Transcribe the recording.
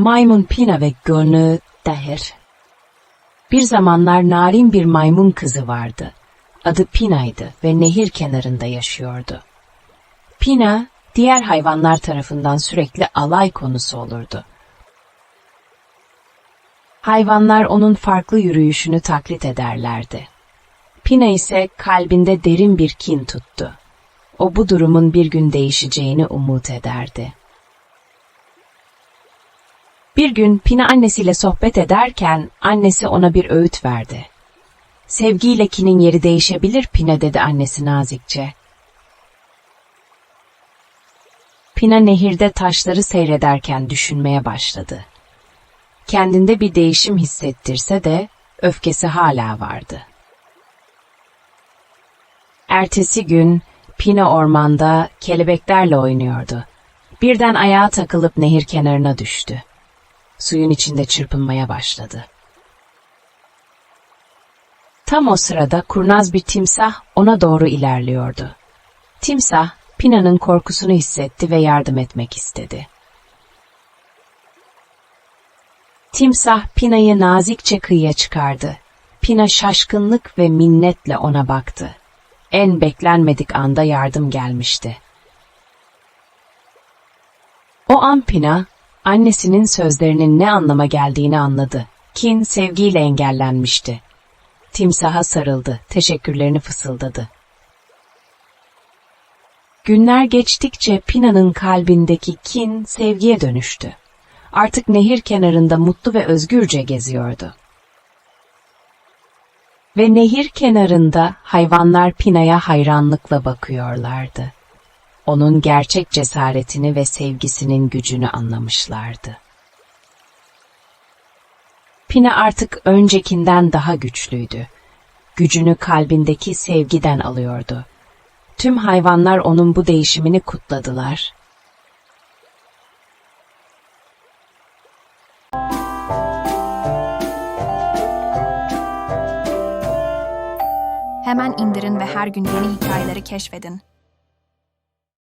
Maymun Pina ve Gönlü Dahir. Bir zamanlar narin bir maymun kızı vardı. Adı Pina'ydı ve nehir kenarında yaşıyordu. Pina, diğer hayvanlar tarafından sürekli alay konusu olurdu. Hayvanlar onun farklı yürüyüşünü taklit ederlerdi. Pina ise kalbinde derin bir kin tuttu. O bu durumun bir gün değişeceğini umut ederdi. Bir gün Pina annesiyle sohbet ederken annesi ona bir öğüt verdi. Sevgiyle kinin yeri değişebilir Pina dedi annesi nazikçe. Pina nehirde taşları seyrederken düşünmeye başladı. Kendinde bir değişim hissettirse de öfkesi hala vardı. Ertesi gün Pina ormanda kelebeklerle oynuyordu. Birden ayağa takılıp nehir kenarına düştü. Suyun içinde çırpınmaya başladı. Tam o sırada kurnaz bir timsah ona doğru ilerliyordu. Timsah, Pina'nın korkusunu hissetti ve yardım etmek istedi. Timsah Pina'yı nazikçe kıyıya çıkardı. Pina şaşkınlık ve minnetle ona baktı. En beklenmedik anda yardım gelmişti. O an Pina, annesinin sözlerinin ne anlama geldiğini anladı. Kin sevgiyle engellenmişti. Timsaha sarıldı, teşekkürlerini fısıldadı. Günler geçtikçe Pina'nın kalbindeki kin sevgiye dönüştü. Artık nehir kenarında mutlu ve özgürce geziyordu. Ve nehir kenarında hayvanlar Pina'ya hayranlıkla bakıyorlardı. Onun gerçek cesaretini ve sevgisinin gücünü anlamışlardı. Pina artık öncekinden daha güçlüydü. Gücünü kalbindeki sevgiden alıyordu. Tüm hayvanlar onun bu değişimini kutladılar. Hemen indirin ve her gün yeni hikayeleri keşfedin.